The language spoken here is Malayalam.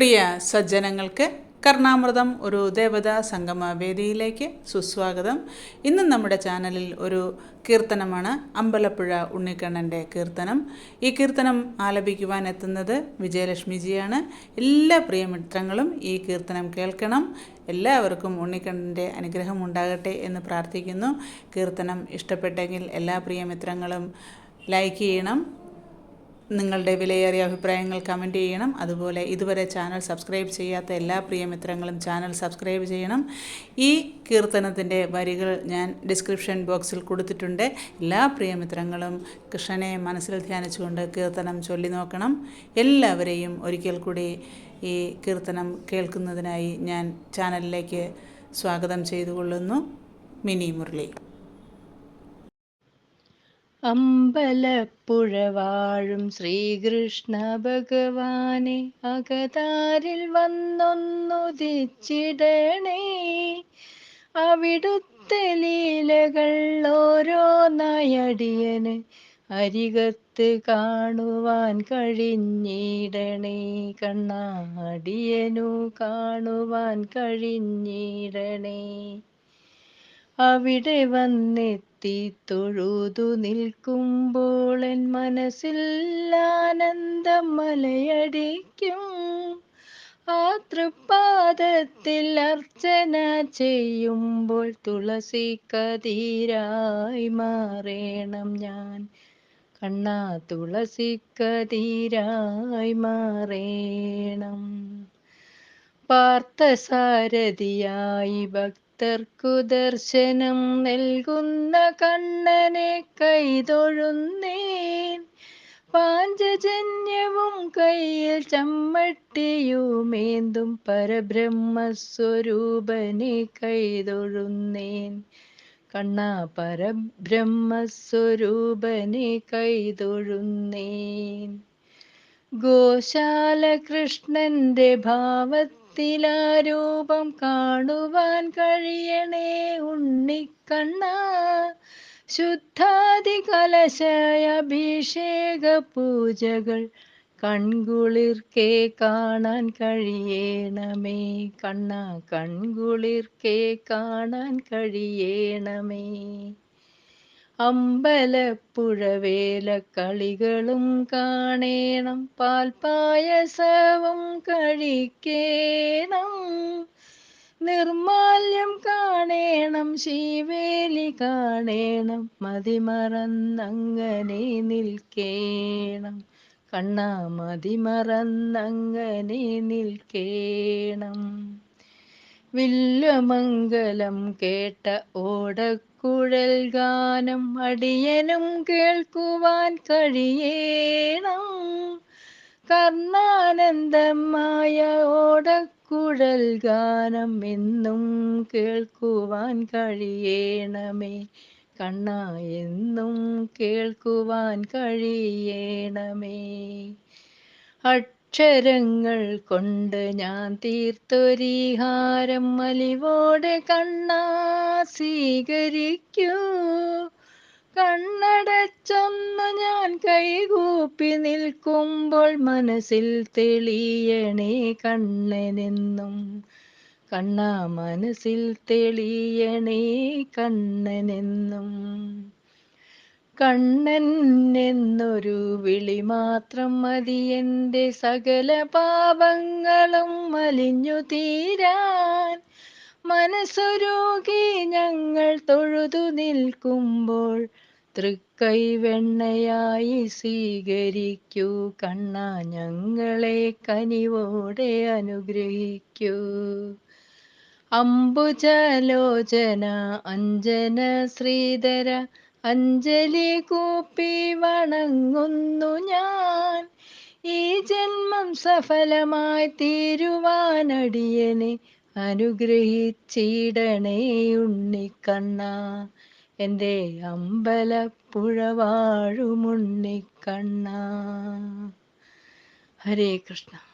പ്രിയ സജ്ജനങ്ങൾക്ക് കർണാമൃതം ഒരു ദേവതാ സംഗമ വേദിയിലേക്ക് സുസ്വാഗതം. ഇന്ന് നമ്മുടെ ചാനലിൽ ഒരു കീർത്തനമാണ് അമ്പലപ്പുഴ ഉണ്ണിക്കണ്ണന്റെ കീർത്തനം. ഈ കീർത്തനം ആലപിക്കുവാൻ എത്തുന്നത് വിജയലക്ഷ്മിജിയാണ്. എല്ലാ പ്രിയമിത്രങ്ങളും ഈ കീർത്തനം കേൾക്കണം. എല്ലാവർക്കും ഉണ്ണിക്കണ്ണന്റെ അനുഗ്രഹം ഉണ്ടാകട്ടെ എന്ന് പ്രാർത്ഥിക്കുന്നു. കീർത്തനം ഇഷ്ടപ്പെട്ടെങ്കിൽ എല്ലാ പ്രിയമിത്രങ്ങളും ലൈക്ക് ചെയ്യണം. നിങ്ങളുടെ വിലയേറിയ അഭിപ്രായങ്ങൾ കമന്റ് ചെയ്യണം. അതുപോലെ ഇതുവരെ ചാനൽ സബ്സ്ക്രൈബ് ചെയ്യാത്ത എല്ലാ പ്രിയമിത്രങ്ങളും ചാനൽ സബ്സ്ക്രൈബ് ചെയ്യണം. ഈ കീർത്തനത്തിന്റെ വരികൾ ഞാൻ ഡിസ്ക്രിപ്ഷൻ ബോക്സിൽ കൊടുത്തിട്ടുണ്ട്. എല്ലാ പ്രിയമിത്രങ്ങളും കൃഷ്ണനെ മനസ്സിൽ ധ്യാനിച്ചുകൊണ്ട് കീർത്തനം ചൊല്ലി നോക്കണം. എല്ലാവരെയും ഒരിക്കൽ കൂടി ഈ കീർത്തനം കേൾക്കുന്നതിനായി ഞാൻ ചാനലിലേക്ക് സ്വാഗതം ചെയ്തുകൊള്ളുന്നു. മിനി മുരളി. അമ്പലപ്പുഴ വാഴും ശ്രീകൃഷ്ണ ഭഗവാനെ അകതാരിൽ വന്നൊന്നുദിച്ചിടണേ. അവിടുത്തെ ലീലകൾ ഓരോന്നായടിയന് അരികത്ത് കാണുവാൻ കഴിഞ്ഞിടണേ. കണ്ണാടിയനു കാണുവാൻ കഴിഞ്ഞിടണേ. അവിടെ വന്നെത്തി തൊഴുതു നിൽക്കുമ്പോൾ എൻ മനസ്സിൽ ആനന്ദം മലയടിക്കും. ആ തൃപ്പാദത്തിൽ അർച്ചന ചെയ്യുമ്പോൾ തുളസി കതിരായി മാറേണം ഞാൻ. കണ്ണാ തുളസി കതീരായി മാറേണം. പാർത്ഥസാരഥിയായി ഭക്തർക്കു ദർശനം നൽകുന്ന കണ്ണനെ കൈതൊഴുന്നേൻ. പാഞ്ചജന്യവും കയ്യിൽ ചമ്മട്ടിയുമേന്തും പരബ്രഹ്മസ്വരൂപനെ കൈതൊഴുന്നേൻ. കണ്ണാ പരബ്രഹ്മസ്വരൂപനെ കൈതൊഴുന്നേൻ. ഗോശാല കൃഷ്ണന്റെ ഭാവത്തിലാരൂപം കാണുവാൻ കഴിയണേ ഉണ്ണിക്കണ്ണ. ശുദ്ധാതി കലശയ അഭിഷേക പൂജകൾ കൺകുളിർക്കെ കാണാൻ കഴിയണമേ. കണ്ണ കൺകുളിർക്കെ കാണാൻ കഴിയണമേ. അമ്പലപ്പുഴവേല കളികളും കാണേണം. പാൽപായസവും കഴിക്കേണം. നിർമാല്യം കാണേണം. ശിവേലി കാണേണം. മതിമറന്നങ്ങനെ നിൽക്കേണം. കണ്ണാ മതിമറന്നങ്ങനെ നിൽക്കേണം. വില്വമംഗലം കേട്ട ഓടക്കുഴൽ ഗാനം അടിയനും കേൾക്കുവാൻ കഴിയേണം. കർണാനന്ദമായ ഓടക്കുഴൽ ഗാനം എന്നും കേൾക്കുവാൻ കഴിയേണമേ. കണ്ണ എന്നും കേൾക്കുവാൻ കഴിയേണമേ. അക്ഷരങ്ങൾ കൊണ്ട് ഞാൻ തീർത്തൊരീഹാരം മലിവോടെ കണ്ണാ സ്വീകരിക്കൂ. കണ്ണടച്ചൊന്ന് ഞാൻ കൈകൂപ്പി നിൽക്കുമ്പോൾ മനസ്സിൽ തെളിയണേ കണ്ണനെന്നും. കണ്ണാ മനസ്സിൽ തെളിയണേ കണ്ണനെന്നും. കണ്ണൻ എന്നൊരു വിളി മാത്രം മതി എന്റെ സകല പാപങ്ങളും മലിഞ്ഞു തീരാൻ. മനസ്സൊരുകി ഞങ്ങൾ തൊഴുതു നിൽക്കുമ്പോൾ തൃക്കൈ വെണ്ണയായി സ്വീകരിക്കൂ. കണ്ണ ഞങ്ങളെ കനിവോടെ അനുഗ്രഹിക്കൂ. അംബുജലോചന അഞ്ജന ശ്രീധര അഞ്ജലി കൂപ്പി വണങ്ങുന്നു ഞാൻ. ഈ ജന്മം സഫലമായി തീരുവാനടിയനെ അനുഗ്രഹിച്ചിടണേ ഉണ്ണിക്കണ്ണ. എന്റെ അമ്പലപ്പുഴ വാഴുമുണ്ണിക്കണ്ണ ഹരേ കൃഷ്ണ.